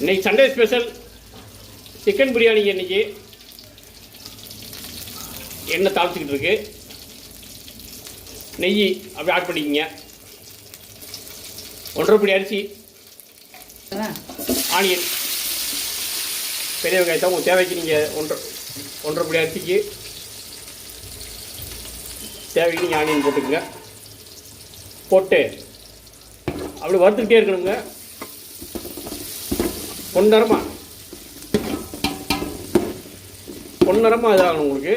இன்னைக்கு Sunday special chicken biryani இன்னைக்கு. எண்ணெய் தாளிச்சிக்கிட்டு இருக்கு. நெய் அப்படி ஆட் பண்ணிக்கிங்க. ஒன்றரை பிடி அரிசி ஆனியன் பெரிய வெங்காயத்தை உங்கள் தேவைக்கு நீங்கள் ஒன்றரை ஒன்றரை பிடி அரிசிக்கு தேவைக்கு நீங்கள் ஆனியன் போட்டுக்கோங்க. போட்டு அப்படி வறுத்துக்கிட்டே இருக்கணுங்க. பொன்னரமாக பொன்னரமாக இதாகணும் உங்களுக்கு.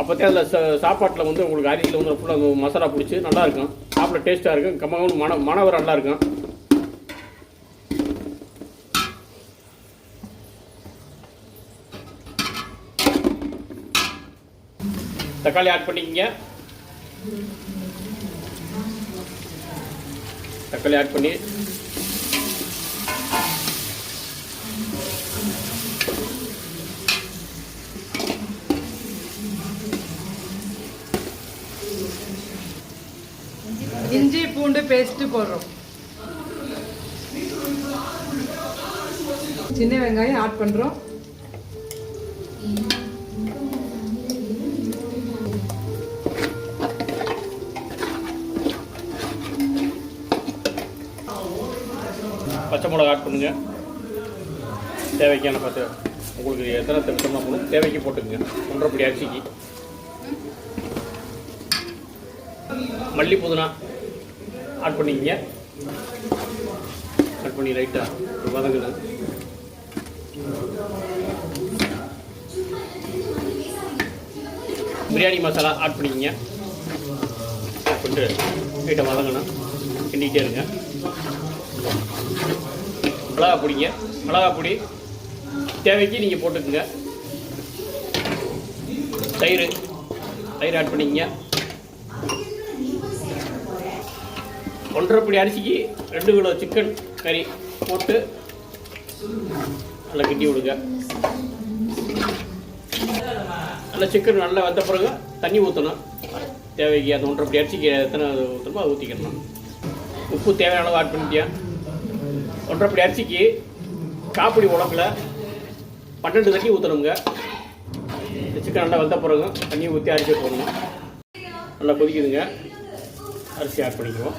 அப்போத்தே அதில் ச சாப்பாட்டில் வந்து உங்களுக்கு அரிசியில் வந்து ஃபுல்லாக மசாலா பிடிச்சி நல்லாயிருக்கும் சாப்பிட டேஸ்ட்டாக இருக்கும். கம்மாவும் மன மனவர் நல்லா இருக்கும். தக்காளி ஆட் பண்ணிக்கிங்க. தக்காளி ஆட் பண்ணி இஞ்சி பூண்டு பேஸ்ட் போடுறோம். சின்ன வெங்காயம் ஆட் பண்றோம். பச்சை மிளகா ஆட் பண்ணுங்க. தேவைக்கான பச்சை உங்களுக்கு எத்தனை திட்டமாக போகணும் தேவைக்கு போட்டுக்கங்க. ஒன்றரை பிடி அரிசிக்கு. மல்லி புதினா. ஆட் பண்ணிக்கங்க. ஆட் பண்ணி லைட்டாக வதங்குது பிரியாணி மசாலா ஆட் பண்ணிக்கங்க. ஆட் பண்ணிட்டு லைட்டாக வதங்கணும் கிண்டிக்கிட்டே இருங்க. மிளகா பொடிங்க. மிளகா பொடி தேவைக்கு நீங்கள் போட்டுக்குங்க. தயிர் தயிர் ஆட் பண்ணிக்கங்க. ஒன்றரை பிடி அரிசிக்கு ரெண்டு கிலோ சிக்கன் கறி போட்டு நல்லா கட்டி விடுங்க. நல்லா சிக்கன் நல்லா வந்த பிறகு தண்ணி ஊற்றணும் தேவைக்கு அந்த ஒன்றரை பிடி அரிசிக்கு எத்தனை ஊற்றணுமோ அதை ஊற்றிக்கணும் உப்பு தேவையான அளவு ஆட் பண்ணிட்டியா? ஒன்றரை பிடி அரிசிக்கு காப்பிடி உடம்புல பன்னெண்டு தண்ணி ஊற்றணுங்க இந்த சிக்கன் நல்லா வந்த பிறகு தண்ணி ஊற்றி அரிசி போடணும். நல்லா கொதிக்குதுங்க. அரிசி ஆட் பண்ணிக்குவோம்.